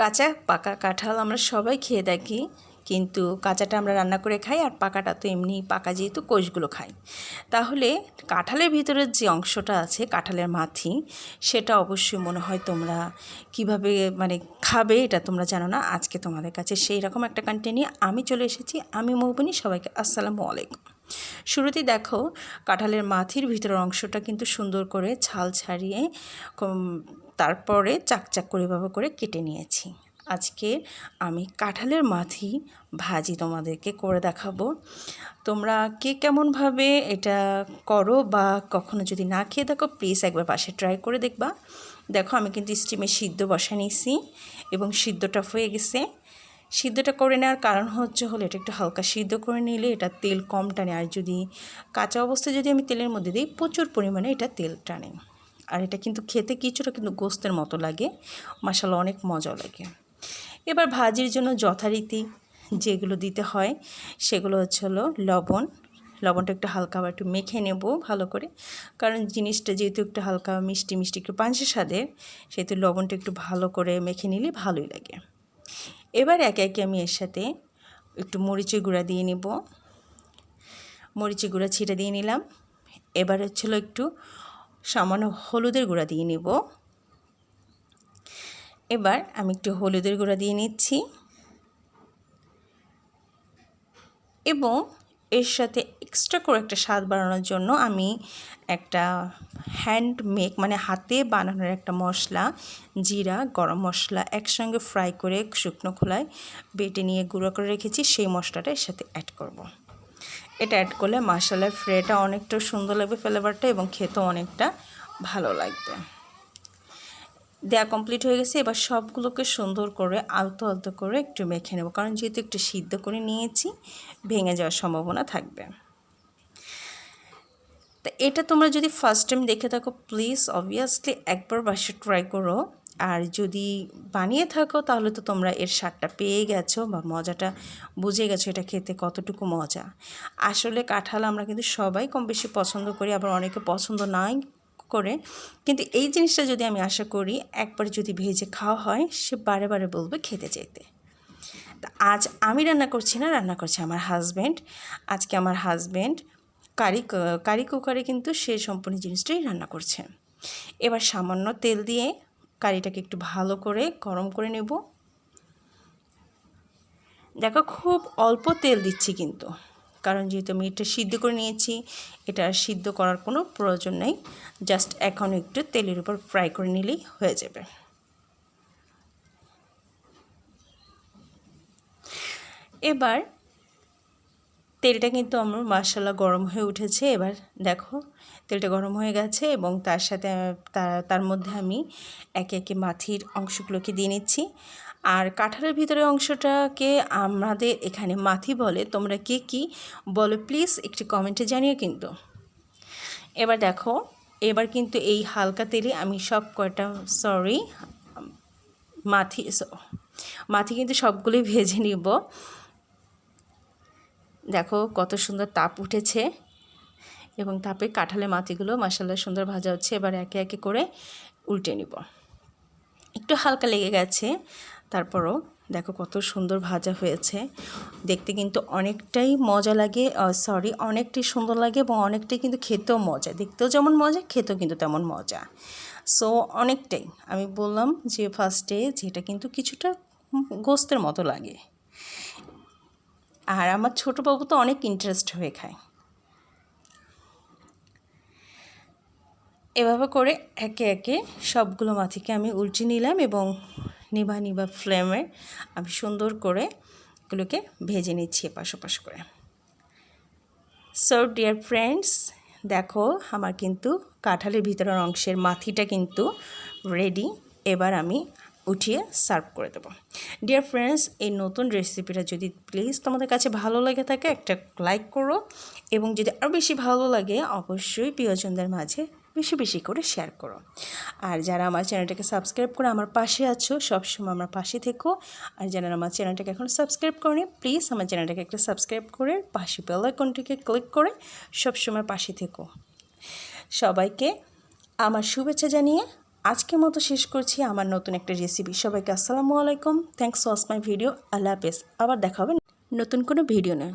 কাঁচা, পাকা কাঁঠাল আমরা সবাই খেয়ে থাকি। কিন্তু কাঁচাটা আমরা রান্না করে খাই আর পাকাটা তো এমনি পাকা যেহেতু কোষগুলো খাই। তাহলে কাঁঠালের ভিতরের যে অংশটা আছে, কাঁঠালের মাথি, সেটা অবশ্যই মনে হয় তোমরা কীভাবে মানে খাবে এটা তোমরা জানো না? আজকে তোমাদের কাছে সেই রকম একটা কন্টেন্ট নিয়ে আমি চলে এসেছি। আমি মৌবনি, সবাইকে আসসালামু আলাইকুম। শুরুতেই দেখো, কাঁঠালের মাথির ভিতরের অংশটা কিন্তু সুন্দর করে ছাল ছাড়িয়ে তারপরে চাকচাক করে এভাবে করে কেটে নিয়েছি। আজকে আমি কাঁঠালের মাথি ভাজি তোমাদেরকে করে দেখাবো। তোমরা কে কেমনভাবে এটা করো বা কখনো যদি না খেয়ে থাকো প্লিজ একবার পাশে ট্রাই করে দেখবা। দেখো, আমি কিন্তু স্টিমে সিদ্ধ বসা নিয়েছি এবং সিদ্ধটা হয়ে গেছে। সিদ্ধটা করে নেওয়ার কারণ হচ্ছে হলো, এটা একটু হালকা সিদ্ধ করে নিলে এটা তেল কম টানে। আর যদি কাঁচা অবস্থায় যদি আমি তেলের মধ্যে দিই, প্রচুর পরিমাণে এটা তেল টানে। আর এটা কিন্তু খেতে কিছুটা কিন্তু গোস্তের মতো লাগে। মশালা অনেক মজা লাগে। এবার ভাজির জন্য যথারীতি যেগুলো দিতে হয়, সেগুলো হচ্ছে হলো লবণ। লবণটা একটু হালকা একটু মেখে নেব ভালো করে। কারণ জিনিসটা যেহেতু একটু হালকা, মিষ্টি মিষ্টি একটু পাঞ্চে স্বাদের, সেহেতু লবণটা একটু ভালো করে মেখে নিলে ভালোই লাগে। এবার একে একে আমি এর সাথে একটু মরিচের গুঁড়া দিয়ে নেব। মরিচের গুঁড়া ছিটে দিয়ে নিলাম। এবার হচ্ছিল একটু সামান্য হলুদের গুঁড়া দিয়ে নেব এবার আমি একটু হলুদের গুঁড়া দিয়ে নিচ্ছি এবং এর সাথে এক্সট্রা করে একটা স্বাদ বাড়ানোর জন্য আমি একটা হ্যান্ড মেক মানে হাতে বানানোর একটা মশলা, জিরা, গরম মশলা একসঙ্গে ফ্রাই করে শুকনো খোলায় বেটে নিয়ে গুঁড়ো করে রেখেছি, সেই মশলাটা এর সাথে অ্যাড করব। এটা অ্যাড করলে মশলার ফ্রেটা অনেকটা সুন্দর লাগবে ফ্লেভারটা এবং খেতেও অনেকটা ভালো লাগবে। দেয়া কমপ্লিট হয়ে গেছে, এবার সবগুলোকে সুন্দর করে আলতো আলতো করে একটু মেখে নেব, কারণ যেহেতু একটু সিদ্ধ করে নিয়েছি, ভেঙে যাওয়ার সম্ভাবনা থাকবে। তা এটা তোমরা যদি ফার্স্ট টাইম দেখে থাকো প্লিজ অবভিয়াসলি একবার বাসে ট্রাই করো। আর যদি বানিয়ে থাকো, তাহলে তো তোমরা এর স্বাদটা পেয়ে গেছো বা মজাটা বুঝে গেছো এটা খেতে কতটুকু মজা। আসলে কাঁঠাল আমরা কিন্তু সবাই কম বেশি পছন্দ করি, আবার অনেকে পছন্দ নাই করে। কিন্তু এই জিনিসটা যদি আমি আশা করি, একবার যদি ভেজে খাওয়া হয়, সে বারে বারে বলবে খেতে চাইতে। তা আজ আমি রান্না করছি না, রান্না করছে আমার হাজব্যান্ড আজকে আমার হাজব্যান্ড কারি কারি কুকারে কিন্তু সে সম্পূর্ণ জিনিসটাই রান্না করছে। এবার সামান্য তেল দিয়ে কারিটাকে একটু ভালো করে গরম করে নেব। দেখো খুব অল্প তেল দিচ্ছি কিন্তু, কারণ যেহেতু আমি এটা সিদ্ধ করে নিয়েছি, এটা সিদ্ধ করার কোনো প্রয়োজন নেই, জাস্ট এখন একটু তেলের উপর ফ্রাই করে নিলেই হয়ে যাবে। এবার তেলটা কিন্তু আমার মশলা গরম হয়ে উঠেছে। এবার দেখো, তেলটা গরম হয়ে গেছে এবং তার সাথে তার মধ্যে আমি একে একে মাথির অংশগুলোকে দিয়ে নিচ্ছি। আর কাঁঠালের ভিতরে অংশটাকে আমাদের এখানে মাথি বলে, তোমরা কে কী বলো প্লিজ একটি কমেন্টে জানিও কিন্তু। এবার দেখো, এবার কিন্তু এই হালকা তেলে আমি সব কয়টা সরি, মাথি মাথি কিন্তু সবগুলোই ভেজে নিব। দেখো কত সুন্দর তাপ উঠেছে এবং তাপে কাঁঠালের মাটিগুলো মাসাল্লা সুন্দর ভাজা হচ্ছে। এবার একে একে করে উল্টে নিব। একটু হালকা লেগে গেছে, তারপরও দেখো কত সুন্দর ভাজা হয়েছে। দেখতে কিন্তু অনেকটাই মজা লাগে সরি অনেকটাই সুন্দর লাগে এবং অনেকটাই কিন্তু খেতেও মজা। দেখতেও যেমন মজা, খেতেও কিন্তু তেমন মজা। সো অনেকটাই। আমি বললাম যে ফার্স্টে যেটা কিন্তু কিছুটা গোস্তের মতো লাগে। আর আমার ছোটো বাবু তো অনেক ইন্টারেস্ট হয়ে খায়। এভাবে করে একে একে সবগুলো মাথিকে আমি উল্টে নিলাম এবং নিভা নিভা ফ্লেমে আমি সুন্দর করে এগুলোকে ভেজে নিচ্ছি এপাশ ওপাশ করে। সো ডিয়ার ফ্রেন্ডস দেখো আমার কিন্তু কাঁঠালের ভিতরের অংশের মাথিটা কিন্তু রেডি এবার আমি উঠিয়ে সার্ভ করে দেবো। ডিয়ার ফ্রেন্ডস এই নতুন রেসিপিটা যদি প্লিজ তোমাদের কাছে ভালো লাগে থাকে, একটা লাইক করো এবং যদি আরও বেশি ভালো লাগে, অবশ্যই প্রিয়জনদের মাঝে বেশি বেশি করে শেয়ার করো। আর যারা আমার চ্যানেলটাকে সাবস্ক্রাইব করে আমার পাশে আছো, সবসময় আমার পাশে থেকো। আর যারা আমার চ্যানেলটাকে এখন সাবস্ক্রাইব করেনি প্লিজ আমার চ্যানেলটাকে একটা সাবস্ক্রাইব করে, পাশে বেল আইকনটিকে ক্লিক করে সবসময় পাশে থেকো। সবাইকে আমার শুভেচ্ছা জানিয়ে আজকের মতো শেষ করছি আমার নতুন একটা রেসিপি সবাইকে আসসালামু আলাইকুম। থ্যাংকস ওয়াচ মাই ভিডিও আল্লাহ হাফেজ। আবার দেখা হবে নতুন কোনো ভিডিও নয়।